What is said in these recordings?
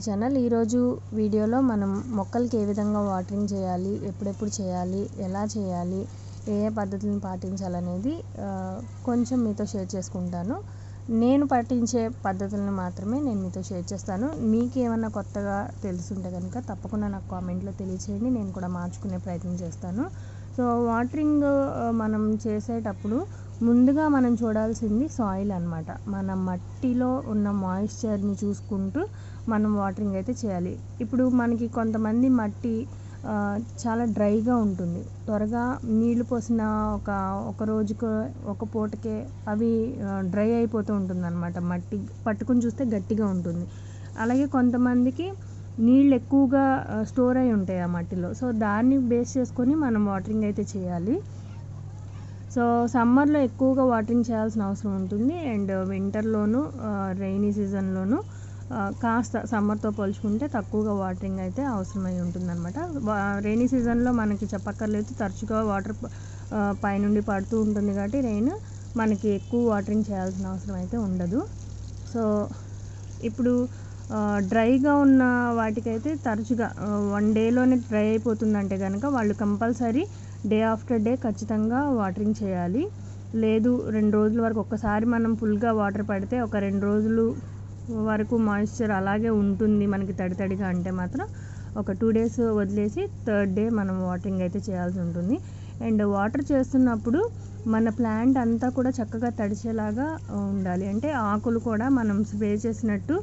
దేవి channel ఈరోజు వీడియోలో మనం మొక్కలకి ఏ విధంగా వాటరింగ్ చేయాలి ఎప్పుడెప్పుడు చేయాలి ఎలా చేయాలి ఏ ఏ పద్ధతులను పాటించాలనేది కొంచెం మీతో షేర్ చేసుకుంటాను. నేను పాటించే పద్ధతులను మాత్రమే నేను మీతో షేర్ చేస్తాను. మీకు ఏమన్నా కొత్తగా తెలుసుంటే కనుక తప్పకుండా నాకు కామెంట్లో తెలియచేయండి. నేను కూడా మార్చుకునే ప్రయత్నం చేస్తాను. సో వాటరింగ్ మనం చేసేటప్పుడు ముందుగా మనం చూడాల్సింది సాయిల్ అనమాట మన మట్టిలో ఉన్న మాయిశ్చర్ని చూసుకుంటూ మనం వాటరింగ్ అయితే చేయాలి. ఇప్పుడు మనకి కొంతమంది మట్టి చాలా డ్రైగా ఉంటుంది. త్వరగా నీళ్ళు పోసిన ఒక ఒక రోజుకు ఒక పూటకే అవి డ్రై అయిపోతూ ఉంటుంది అనమాట మట్టి పట్టుకుని చూస్తే గట్టిగా ఉంటుంది. అలాగే కొంతమందికి నీళ్ళు ఎక్కువగా స్టోర్ అయి ఉంటాయి ఆ మట్టిలో. సో దాన్ని బేస్ చేసుకొని మనం వాటరింగ్ అయితే చేయాలి. సో సమ్మర్లో ఎక్కువగా వాటరింగ్ చేయాల్సిన అవసరం ఉంటుంది. అండ్ వింటర్లోను రైనీ సీజన్లోను కాస్త సమ్మర్తో పోల్చుకుంటే తక్కువగా వాటరింగ్ అయితే అవసరమై ఉంటుందన్నమాట. రైనీ సీజన్లో మనకి చెప్పక్కర్లేదు. తరచుగా వాటర్ పైనుండి పడుతూ ఉంటుంది కాబట్టి రెయిన్ మనకి ఎక్కువ వాటరింగ్ చేయాల్సిన అవసరం అయితే ఉండదు. సో ఇప్పుడు డ్రైగా ఉన్న వాటికైతే తరచుగా వన్ డేలోనే డ్రై అయిపోతుందంటే కనుక వాళ్ళు కంపల్సరీ డే ఆఫ్టర్ డే ఖచ్చితంగా వాటరింగ్ చేయాలి. లేదు రెండు రోజుల వరకు ఒక్కసారి మనం ఫుల్గా వాటర్ పడితే ఒక రెండు రోజులు వరకు మాయిశ్చర్ అలాగే ఉంటుంది మనకి తడి తడిగా అంటే మాత్రం. ఒక టూ డేస్ వదిలేసి థర్డ్ డే మనం వాటరింగ్ అయితే చేయాల్సి ఉంటుంది. అండ్ వాటర్ చేస్తున్నప్పుడు మన ప్లాంట్ అంతా కూడా చక్కగా తడిచేలాగా ఉండాలి. అంటే ఆకులు కూడా మనం స్ప్రే చేసినట్టు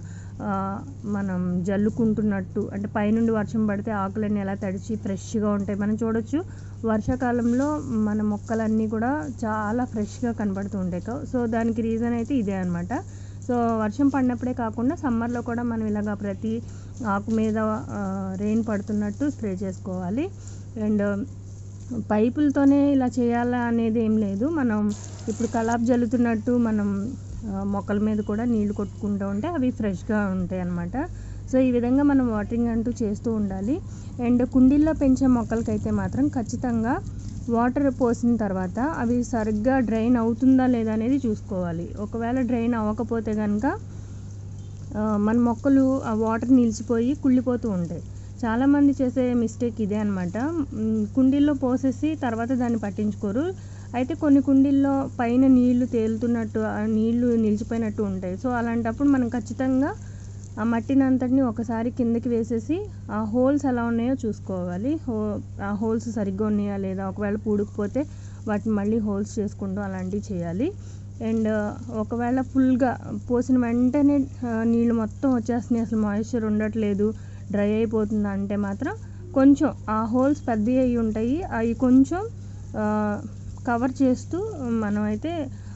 మనం జల్లుకుంటున్నట్టు అంటే పైనుండి వర్షం పడితే ఆకులన్నీ ఎలా తడిచి ఫ్రెష్గా ఉంటాయి. మనం చూడొచ్చు వర్షాకాలంలో మన మొక్కలన్నీ కూడా చాలా ఫ్రెష్గా కనబడుతూ ఉంటాయి. సో దానికి రీజన్ అయితే ఇదే అనమాట సో వర్షం పడినప్పుడే కాకుండా సమ్మర్లో కూడా మనం ఇలాగా ప్రతి ఆకు మీద రెయిన్ పడుతున్నట్టు స్ప్రే చేసుకోవాలి. అండ్ పైపులతోనే ఇలా చేయాలా అనేది ఏం లేదు. మనం ఇప్పుడు కలాప్ జల్లుతున్నట్టు మనం మొక్కల మీద కూడా నీళ్ళు కొట్టుకుంటూ ఉంటే అవి ఫ్రెష్గా ఉంటాయి అన్నమాట. సో ఈ విధంగా మనం వాటరింగ్ అంటూ చేస్తూ ఉండాలి. అండ్ కుండీల్లో పెంచే మొక్కలకైతే మాత్రం ఖచ్చితంగా వాటర్ పోసిన తర్వాత అవి సరిగ్గా డ్రైన్ అవుతుందా లేదా అనేది చూసుకోవాలి. ఒకవేళ డ్రైన్ అవ్వకపోతే కనుక మన మొక్కలు ఆ వాటర్ నిలిచిపోయి కుళ్ళిపోతూ ఉంటాయి. చాలామంది చేసే మిస్టేక్ ఇదే అనమాట కుండీల్లో పోసేసి తర్వాత దాన్ని పట్టించుకోరు. అయితే కొన్ని కుండీల్లో పైన నీళ్ళు తేలుతున్నట్టు ఆ నీళ్ళు నిలిచిపోయినట్టు ఉంటాయి. సో అలాంటప్పుడు మనం ఖచ్చితంగా ఆ మట్టిని అంతటిని ఒకసారి కిందకి వేసేసి ఆ హోల్స్ ఎలా ఉన్నాయో చూసుకోవాలి. హో ఆ హోల్స్ సరిగ్గా ఉన్నాయా లేదా ఒకవేళ పూడుకుపోతే వాటిని మళ్ళీ హోల్స్ చేసుకుంటూ అలాంటివి చేయాలి. అండ్ ఒకవేళ ఫుల్గా పోసిన వెంటనే నీళ్ళు మొత్తం వచ్చేస్తున్నాయి. అసలు మాయిశ్చర్ ఉండట్లేదు డ్రై అయిపోతుంది అంటే మాత్రం కొంచెం ఆ హోల్స్ పెద్దవి అయి ఉంటాయి. అవి కొంచెం కవర్ చేస్తూ మనం అయితే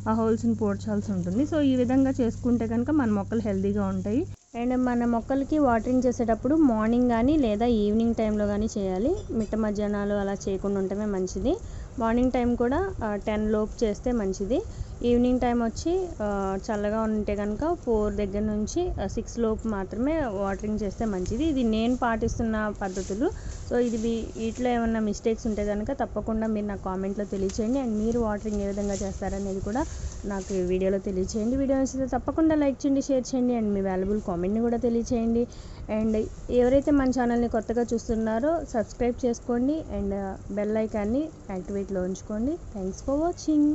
ఆ హోల్స్ని పోడ్చాల్సి ఉంటుంది. సో ఈ విధంగా చేసుకుంటే కనుక మన మొక్కలు హెల్తీగా ఉంటాయి. అండ్ మన మొక్కలకి వాటరింగ్ చేసేటప్పుడు మార్నింగ్ కానీ లేదా ఈవినింగ్ టైంలో కానీ చేయాలి. మిట్ట మధ్యాహ్నాలు అలా చేయకుండా ఉండటమే మంచిది. మార్నింగ్ టైం కూడా టెన్ లోపు చేస్తే మంచిది. ఈవినింగ్ టైం వచ్చి చల్లగా ఉంటే కనుక ఫోర్ దగ్గర నుంచి సిక్స్ లోపు మాత్రమే వాటరింగ్ చేస్తే మంచిది. ఇది నేను పాటిస్తున్న పద్ధతులు. సో ఇది వీటిలో ఏమన్నా మిస్టేక్స్ ఉంటే కనుక తప్పకుండా మీరు నాకు కామెంట్లో తెలియచేయండి. అండ్ మీరు వాటరింగ్ ఏ విధంగా చేస్తారనేది కూడా నాకు వీడియోలో తెలియచేయండి. వీడియో నచ్చితే తప్పకుండా లైక్ చేయండి షేర్ చేయండి అండ్ మీ వాల్యుబుల్ కామెంట్ని కూడా తెలియచేయండి. అండ్ ఎవరైతే మన ఛానల్ని కొత్తగా చూస్తున్నారో సబ్స్క్రైబ్ చేసుకోండి. అండ్ బెల్ ఐకాన్ని యాక్టివేట్లో ఉంచుకోండి. Thanks for watching.